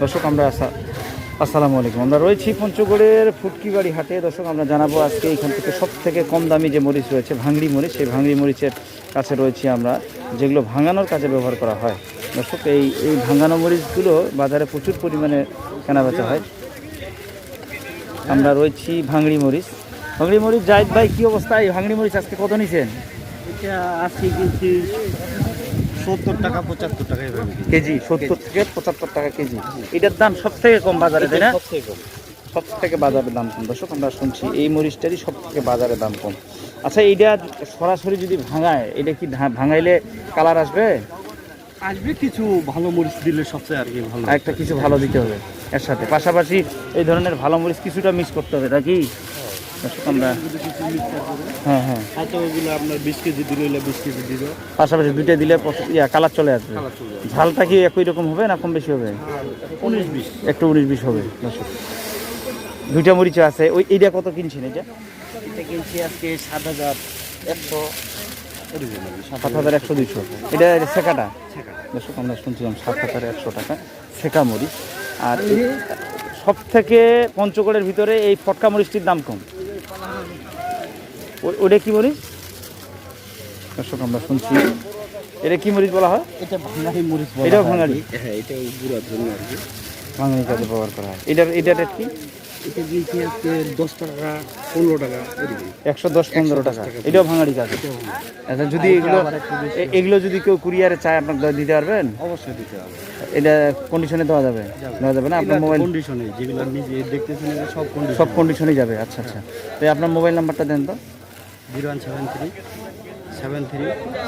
দর্শক, আমরা আসা- আসসালামু আলাইকুম। আমরা রয়েছি পঞ্চগড়ের ফুটকিবাড়ি হাটে। দর্শক, আমরা জানাব আজকে এখান থেকে সব থেকে কম দামি যে মরিচ রয়েছে, ভাঙড়ি মরিচ। সেই ভাঙড়ি মরিচের কাছে রয়েছি আমরা, যেগুলো ভাঙানোর কাজে ব্যবহার করা হয়। দর্শক, এই এই ভাঙানো মরিচগুলো বাজারে প্রচুর পরিমাণে কেনাবেচা হয়। আমরা রয়েছি ভাঙড়ি মরিচ। ভাঙড়ি মরিচ, জাহিদ ভাই, কী অবস্থা? এই ভাঙড়ি মরিচ আজকে কত নিছেন? সত্তর টাকা পঁচাত্তর টাকা কেজি সত্তর থেকে পঁচাত্তর টাকা কেজি। এটার দাম সব থেকে কম বাজারে তাই না? সব থেকে বাজারে দাম কম। দর্শক আমরা শুনছি এই মরিচটারই সব থেকে বাজারে দাম কম। আচ্ছা এইটা সরাসরি যদি ভাঙায় এটা কি ভাঙাইলে কালার আসবে? আসবে কিছু ভালো মরিচ দিলে সবচেয়ে আর কি ভালো। একটা কিছু ভালো দিতে হবে এর সাথে পাশাপাশি এই ধরনের ভালো মরিচ কিছুটা মিস করতে হবে নাকি? আমরা হ্যাঁ হ্যাঁ। ওগুলো আপনার বিশ কেজি দিলে বিশ কেজি দিল পাশাপাশি দুইটা দিলে ইয়া কালার চলে আসবে। ঝালটা কি একই রকম হবে না কম বেশি হবে? উনিশ বিশ। একটু উনিশ বিশ হবে দুইটা মরিচ আছে। ওই এইটা কত কিনছেন এটা এটা কিনছি আজকে সাত হাজার একশো আর সাত হাজার একশো দুইশো। এটা। দর্শক আমরা শুনছিলাম সাত হাজার একশো টাকা শেখা মরিচ। আর সব থেকে পঞ্চগড়ের ভিতরে এই ফটকা মরিচটির দাম কম। ওটা কি মরিচ? দর্শক আমরা শুনছি। এটা কি মরিচ বলা হয়? এটা ভাঙারি মরিচ এটা এটাও হয়? হ্যাঁ এটা গুঁড়ার জন্য আর কি। বাঙালি কাজে ব্যবহার করা হয়। এটার এটা রেট কি? এটা দিয়েছি আজকে দশ টাকা পনেরো টাকা একশো দশ পনেরো টাকা। এটাও ভাঙাড়ি আচ্ছা যদি এগুলো এগুলো যদি কেউ কুরিয়ারে চায় আপনার দিতে পারবেন? অবশ্যই দিতে এটা কন্ডিশনে দেওয়া যাবে? দেওয়া যাবে না? আপনার মোবাইল কন্ডিশনে যেগুলো নিজে দেখতেছেন সব কন্ডিশন সব কন্ডিশনেই যাবে। আচ্ছা আচ্ছা। তো আপনার মোবাইল নাম্বারটা দেন তো। Zero one seven three seven three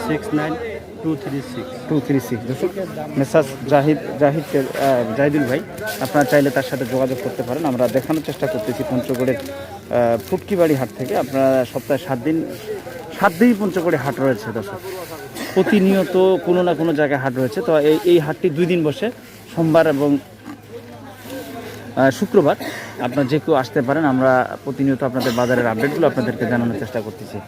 six nine two three message Zahidul ভাই, আপনারা চাইলে তার সাথে যোগাযোগ করতে পারেন। আমরা দেখানোর চেষ্টা করতেছি পঞ্চগড়ের ফুটকিবাড়ি হাট থেকে। আপনারা সপ্তাহে সাত দিন, সাত দিনই পঞ্চগড়ে হাট রয়েছে দর্শক। প্রতিনিয়ত কোনো না কোনো জায়গায় হাট রয়েছে। তো এই এই হাটটি দুই দিন বসে, সোমবার এবং শুক্রবার। আপনার যে কেউ আসতে পারেন, আমরা প্রতিনিয়ত আপনাদের বাজারের আপডেটগুলো আপনাদেরকে জানানোর চেষ্টা করতেছি।